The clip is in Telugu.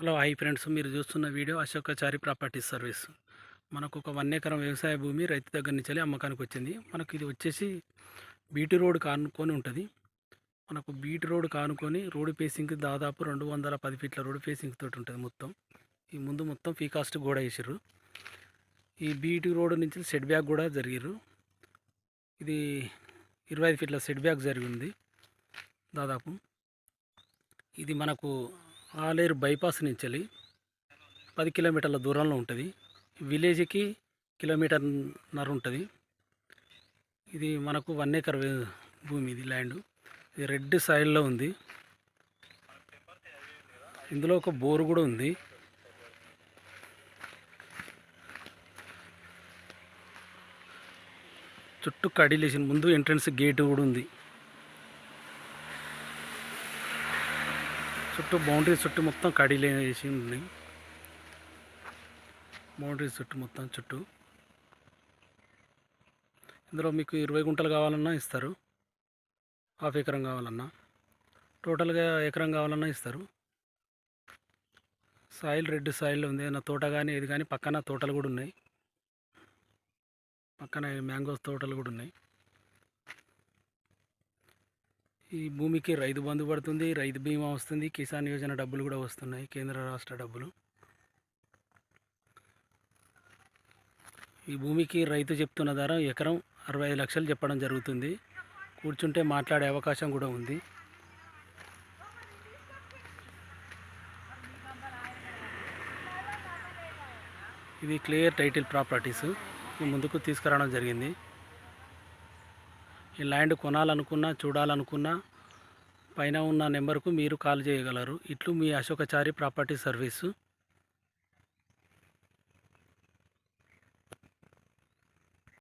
Hello hi friends. మీరు చూస్తున్న వీడియో అశోకాచారి ప్రాపర్టీ సర్వీస్. మనకు ఒక వన్ ఎకరం వ్యవసాయ భూమి రైతు దగ్గర నుంచి వెళ్ళి అమ్మకానికి వచ్చింది. మనకు ఇది వచ్చేసి బీటీ రోడ్ కానుకొని ఉంటుంది. మనకు బీటీ రోడ్ కానుకొని రోడ్ ఫేసింగ్కి దాదాపు రెండు వందల పది ఫీట్ల రోడ్ ఫేసింగ్ తోటి ఉంటుంది మొత్తం. ఈ ముందు మొత్తం ఫీ కాస్ట్ గోడ వేసారు ఈ బీటీ రోడ్ నుంచి సెట్ బ్యాక్ కూడా జరిగారు ఇది ఇరవై ఐదు ఫీట్ల సెట్ బ్యాక్ జరిగింది దాదాపు. ఇది మనకు ఆలేరు బైపాస్ నుంచి వెళ్ళి పది కిలోమీటర్ల దూరంలో ఉంటుంది. విలేజ్కి కిలోమీటర్న్నర ఉంటుంది. ఇది మనకు వన్ ఏకర్ భూమి ఇది ల్యాండ్. ఇది రెడ్ సాయిల్లో ఉంది. ఇందులో ఒక బోరు కూడా ఉంది. చుట్టూ కడిలేసిన ముందు ఎంట్రన్స్ గేటు కూడా ఉంది. చుట్టూ బౌండరీ చుట్టూ మొత్తం కడీలు వేసి ఉన్నాయి. బౌండరీ చుట్టూ మొత్తం చుట్టూ. ఇందులో మీకు ఇరవై గుంటలు కావాలన్నా ఇస్తారు. హాఫ్ ఎకరం కావాలన్నా. టోటల్గా ఎకరం కావాలన్నా ఇస్తారు. సాయిల్ రెడ్ సాయిల్ ఉంది. నా తోట కానీ ఏది కానీ పక్కన తోటలు కూడా ఉన్నాయి. పక్కన మ్యాంగోస్ తోటలు కూడా ఉన్నాయి. ఈ భూమికి రైతు బంధు పడుతుంది రైతు బీమా వస్తుంది కిసాన్ యోజన డబ్బులు కూడా వస్తున్నాయి కేంద్ర రాష్ట్ర డబ్బులు. ఈ భూమికి రైతు చెప్తున్న ధర ఎకరం అరవై ఐదు లక్షలు చెప్పడం జరుగుతుంది. కూర్చుంటే మాట్లాడే అవకాశం కూడా ఉంది. ఇది క్లియర్ టైటిల్ ప్రాపర్టీస్. ముందుకు తీసుకురావడం జరిగింది. ఈ ల్యాండ్ కొనాలనుకున్నా చూడాలనుకున్నా పైన ఉన్న నెంబర్కు మీరు కాల్ చేయగలరు. ఇట్లు మీ అశోకచారి ప్రాపర్టీ సర్వీసు.